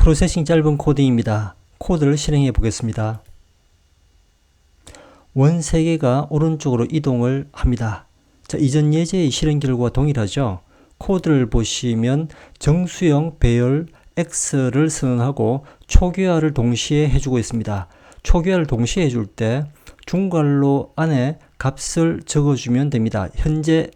프로세싱 짧은 코딩입니다. 코드를 실행해 보겠습니다. 원 3개가 오른쪽으로 이동을 합니다. 자, 이전 예제의 실행 결과와 동일하죠? 코드를 보시면 정수형 배열 X를 선언하고 초기화를 동시에 해주고 있습니다. 초기화를 동시에 해줄 때 중괄호 안에 값을 적어주면 됩니다. 현재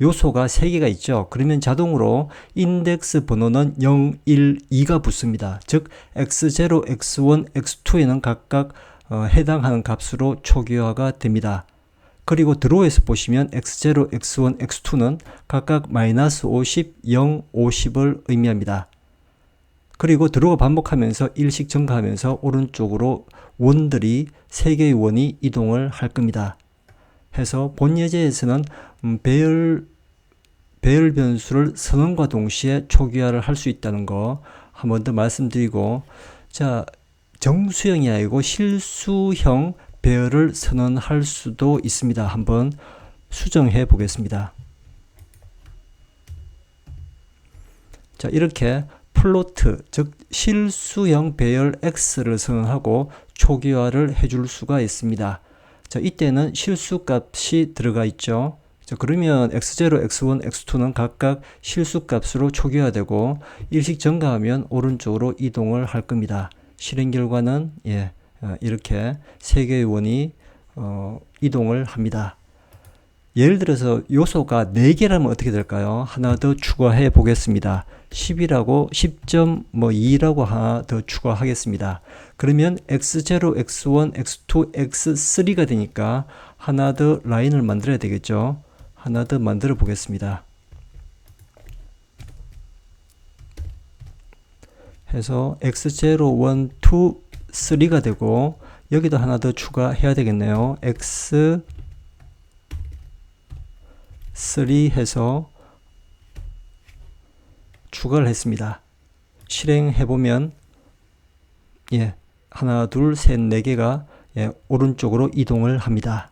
요소가 3개가 있죠. 그러면 자동으로 인덱스 번호는 0, 1, 2가 붙습니다. 즉 x0, x1, x2에는 각각 어, 해당하는 값으로 초기화가 됩니다. 그리고 드로우에서 보시면 x0, x1, x2는 각각 마이너스 50, 0, 50을 의미합니다. 그리고 드로우가 반복하면서 일식 증가하면서 오른쪽으로 원들이 3개의 원이 이동을 할 겁니다. 해서 본 예제에서는 음, 배열 배열 변수를 선언과 동시에 초기화를 할 수 있다는 거 한 번 더 말씀드리고 자 정수형이 아니고 실수형 배열을 선언할 수도 있습니다. 한번 수정해 보겠습니다. 자 이렇게 플로트 즉 실수형 배열 x를 선언하고 초기화를 해줄 수가 있습니다. 자 이때는 실수 값이 들어가 있죠. 자, 그러면 x0, x1, x2는 각각 실수 값으로 초기화되고 일식 증가하면 오른쪽으로 이동을 할 겁니다. 실행 결과는 예, 어, 이렇게 세 개의 원이 어, 이동을 합니다. 예를 들어서 요소가 4개라면 어떻게 될까요? 하나 더 추가해 보겠습니다. 10이라고 10.2라고 하나 더 추가하겠습니다. 그러면 x0, x1, x2, x3가 되니까 하나 더 라인을 만들어야 되겠죠. 하나 더 만들어 보겠습니다. 해서 x0, 1, 2, 3가 되고 여기도 하나 더 추가해야 되겠네요. x 3 해서 추가를 했습니다. 실행해 보면 예, 하나, 둘, 셋, 네 개가 예, 오른쪽으로 이동을 합니다.